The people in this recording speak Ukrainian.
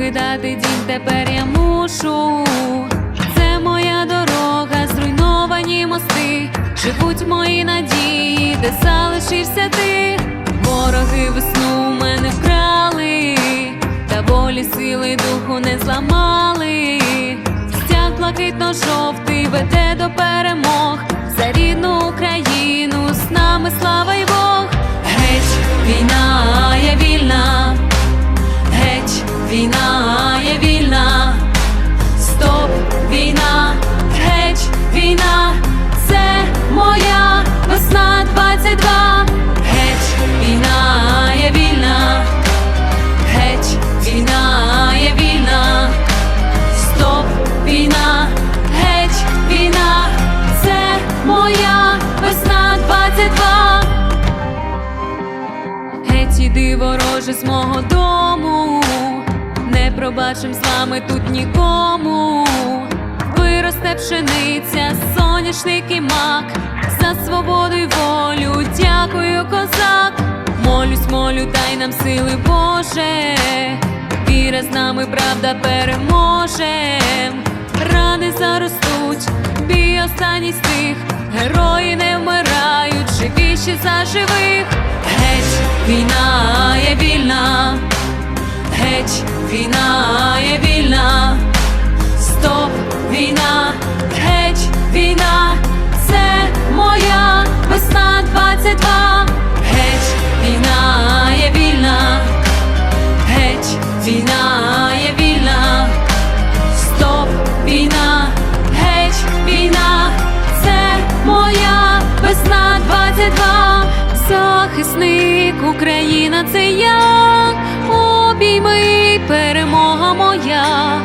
покидати дім тепер я мушу. Це моя дорога, зруйновані мости. Живуть мої надії, де залишився ти. Вороги весну мене вкрали, та волі сили духу не зламали. Стяг блакитно-жовтий веде до перемог. За рідну Україну з нами слава й Бог. Геть, війна, війна, я вільна. Стоп, війна, геть, війна, це моя весна 22. Геть, війна, я вільна. Геть, війна, я вільна. Стоп, війна, геть, війна, це моя весна 22. Геть іди вороже з мого дому, пробачим з вами тут нікому. Виросте пшениця, соняшник і за свободу й волю, дякую, козак. Молюсь, молю, дай нам сили, Боже. Віра з нами, правда переможем. Рани заростуть, бій останній стих, герої не вмирають, живіші за живих. Геть, війна, я вільна, геть, війна, я вільна. Стоп, війна, геть, війна, це моя весна 22. Геть, війна, я вільна. Геть, війна, я вільна. Стоп, війна, геть, війна, це моя весна 22. Захисник Україна, це я, обійми, перемога моя,